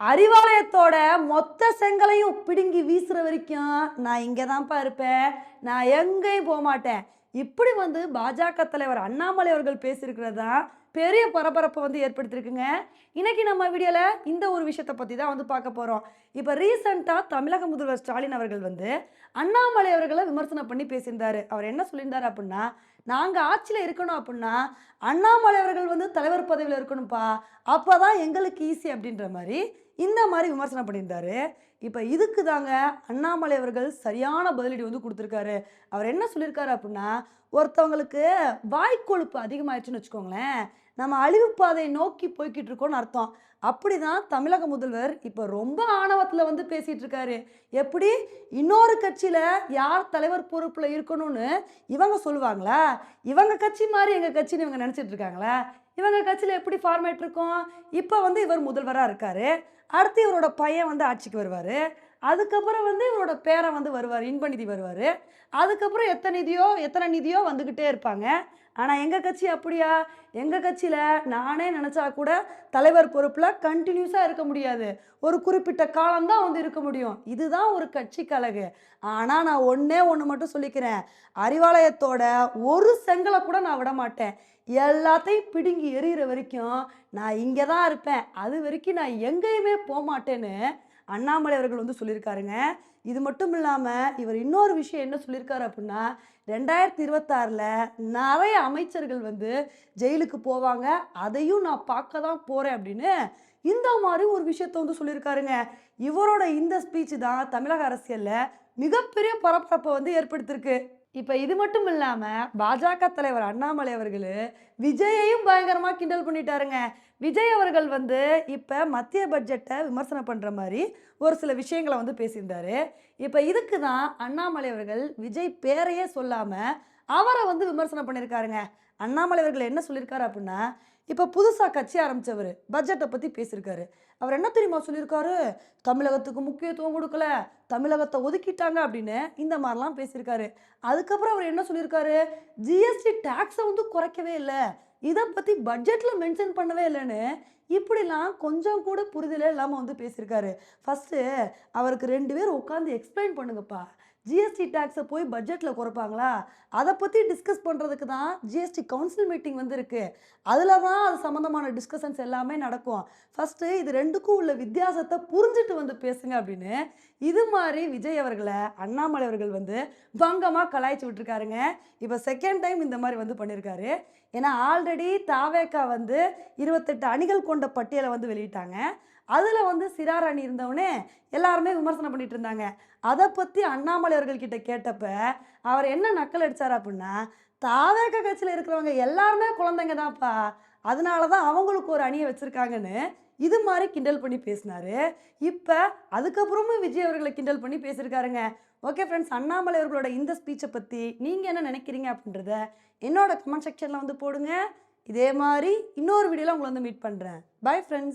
அறிவாலயத்தோட மொத்த செங்கலையும் பிடுங்கி வீசுற வரைக்கும் நான் இங்கே தான்ப்பா இருப்பேன். நான் எங்கேயும் போக மாட்டேன். இப்படி வந்து பாஜக தலைவர் அண்ணாமலை அவர்கள் பேசியிருக்கிறது தான் பெரிய பரபரப்பை வந்து ஏற்படுத்தியிருக்குங்க. இன்னைக்கு நம்ம வீடியோவில் இந்த ஒரு விஷயத்தை பற்றி தான் வந்து பார்க்க போகிறோம் இப்போ ரீசண்டாக தமிழக முதல்வர் ஸ்டாலின் அவர்கள் வந்து அண்ணாமலை அவர்களை விமர்சனம் பண்ணி பேசியிருந்தாரு. அவர் என்ன சொல்லியிருந்தார் அப்படின்னா நாங்கள் ஆட்சியில் இருக்கணும் அப்படின்னா அண்ணாமலை அவர்கள் வந்து பதவியில் இருக்கணும்ப்பா. அப்போ தான் எங்களுக்கு ஈஸி அப்படின்ற மாதிரி இந்த மாதிரி விமர்சனம் பண்ணியிருந்தாரு. இப்போ இதுக்கு தாங்க அண்ணாமலை அவர்கள் சரியான பதிலடி வந்து கொடுத்துருக்காரு. அவர் என்ன சொல்லியிருக்காரு அப்படின்னா ஒருத்தவங்களுக்கு வாய்க்கொழுப்பு அதிகமாயிடுச்சுன்னு வச்சுக்கோங்களேன் நம்ம அழிவு பாதையை நோக்கி போய்கிட்டு இருக்கோம்னு அர்த்தம். அப்படிதான் தமிழக முதல்வர் இப்போ ரொம்ப ஆணவத்தில் வந்து பேசிட்டு இருக்காரு. எப்படி? இன்னொரு கட்சியில் யார் தலைவர் பொறுப்பில் இருக்கணும்னு இவங்க சொல்லுவாங்களா? இவங்க கட்சி மாதிரி எங்கள் கட்சின்னு இவங்க நினச்சிட்டு இருக்காங்களா? இவங்க கட்சியில் எப்படி ஃபார்மேட் இருக்கும்? இப்போ வந்து இவர் முதல்வராக இருக்கார். அடுத்து இவரோட பையன் வந்து ஆட்சிக்கு வருவார். அதுக்கப்புறம் வந்து இவரோட பேரை வந்து வருவார் இன்பநிதி வருவார். அதுக்கப்புறம் எத்தனை நிதியோ எத்தனை நிதியோ வந்துக்கிட்டே இருப்பாங்க. ஆனால் எங்கள் கட்சி அப்படியா? எங்கள் கட்சியில் நானே நினச்சா கூட தலைவர் பொறுப்பில் கண்டினியூஸாக இருக்க முடியாது. ஒரு குறிப்பிட்ட காலம்தான் வந்து இருக்க முடியும். இதுதான் ஒரு கட்சி கழகு ஆனால் நான் ஒன்றே ஒன்று மட்டும் சொல்லிக்கிறேன். அறிவாலயத்தோட ஒரு செங்கலை கூட நான் விட மாட்டேன். எல்லாத்தையும் பிடுங்கி எறிகிற வரைக்கும் நான் இங்கே தான் இருப்பேன். அது வரைக்கும் நான் எங்கேயுமே போக மாட்டேன்னு அண்ணாமலை அவர்கள் வந்து சொல்லியிருக்காருங்க. இது மட்டும் இல்லாமல் இவர் இன்னொரு விஷயம் என்ன சொல்லியிருக்காரு அப்படின்னா ரெண்டாயிரத்தி இருபத்தாறில் நிறைய அமைச்சர்கள் வந்து ஜெயிலுக்கு போவாங்க. அதையும் நான் பார்க்க தான் போகிறேன் அப்படின்னு இந்த மாதிரி ஒரு விஷயத்த வந்து சொல்லியிருக்காருங்க. இவரோட இந்த ஸ்பீச் தான் தமிழக அரசியலில் மிகப்பெரிய பரபரப்பை வந்து ஏற்படுத்திருக்கு இப்போ இது மட்டும் இல்லாமல் பாஜக தலைவர் அண்ணாமலை அவர்கள் விஜயையும் பயங்கரமாக கிண்டல் பண்ணிட்டாருங்க. விஜய் அவர்கள் வந்து இப்போ மத்திய பட்ஜெட்டை விமர்சனம் பண்ணுற மாதிரி ஒரு சில விஷயங்களை வந்து பேசியிருந்தாரு. இப்போ இதுக்கு தான் அண்ணாமலை அவர்கள் விஜய் பேரையே சொல்லாமல் அவரை வந்து விமர்சனம் பண்ணியிருக்காருங்க அண்ணாமலை அவர்கள் என்ன சொல்லியிருக்காரு அப்படின்னா இப்போ புதுசாக கட்சி ஆரம்பித்தவர் பட்ஜெட்டை பற்றி பேசியிருக்காரு அவர் என்ன தெரியுமா சொல்லியிருக்காரு தமிழகத்துக்கு முக்கியத்துவம் கொடுக்கல தமிழகத்தை ஒதுக்கிட்டாங்க அப்படின்னு இந்த மாதிரிலாம் பேசியிருக்காரு அதுக்கப்புறம் அவர் என்ன சொல்லியிருக்காரு ஜிஎஸ்டி டேக்ஸை வந்து குறைக்கவே இல்லை. இதை பற்றி பட்ஜெட்டில் மென்ஷன் பண்ணவே இல்லைன்னு இப்படிலாம் கொஞ்சம் கூட புரிதலே இல்லாமல் வந்து பேசியிருக்காரு ஃபஸ்ட்டு அவருக்கு ரெண்டு பேர் உட்காந்து எக்ஸ்பிளைன் பண்ணுங்கப்பா. ஜிஎஸ்டி டேக்ஸை போய் பட்ஜெட்டில் குறைப்பாங்களா? அதை பற்றி டிஸ்கஸ் பண்ணுறதுக்கு தான் ஜிஎஸ்டி கவுன்சில் மீட்டிங் வந்து இருக்குது அதில் தான் அது சம்மந்தமான டிஸ்கஷன்ஸ் எல்லாமே நடக்கும். ஃபஸ்ட்டு இது ரெண்டுக்கும் உள்ள வித்தியாசத்தை புரிஞ்சுட்டு வந்து பேசுங்க அப்படின்னு இது மாதிரி விஜய் அவர்களை அண்ணாமலை அவர்கள் வந்து பங்கமாக கலாய்ச்சி விட்டுருக்காருங்க. இப்போ செகண்ட் டைம் இந்த மாதிரி வந்து பண்ணியிருக்காரு ஏன்னா ஆல்ரெடி தாவேக்கா வந்து இருபத்தெட்டு அணிகள் கொண்ட பட்டியலை வந்து வெளியிட்டாங்க. அதில் வந்து சிறார் அணி இருந்தவனே எல்லாருமே விமர்சனம் பண்ணிட்டு இருந்தாங்க. அதை பற்றி அண்ணாமலை அவர்கள்கிட்ட கேட்டப்ப அவர் என்ன நக்கல் அடித்தார் அப்படின்னா தாவேக கட்சியில் இருக்கிறவங்க எல்லாருமே குழந்தைங்க தான்ப்பா. அதனால தான் அவங்களுக்கு ஒரு அணியை வச்சுருக்காங்கன்னு இது மாதிரி கிண்டல் பண்ணி பேசினாரு. இப்போ அதுக்கப்புறமும் விஜய் அவர்களை கிண்டல் பண்ணி பேசியிருக்காருங்க. ஓகே ஃப்ரெண்ட்ஸ் அண்ணாமலை அவர்களோட இந்த ஸ்பீச்சை பற்றி நீங்கள் என்ன நினைக்கிறீங்க அப்படின்றத என்னோட கமெண்ட் செக்ஷனில் வந்து போடுங்க. இதே மாதிரி இன்னொரு வீடியோவில் உங்களை வந்து மீட் பண்ணுறேன் பை ஃப்ரெண்ட்ஸ்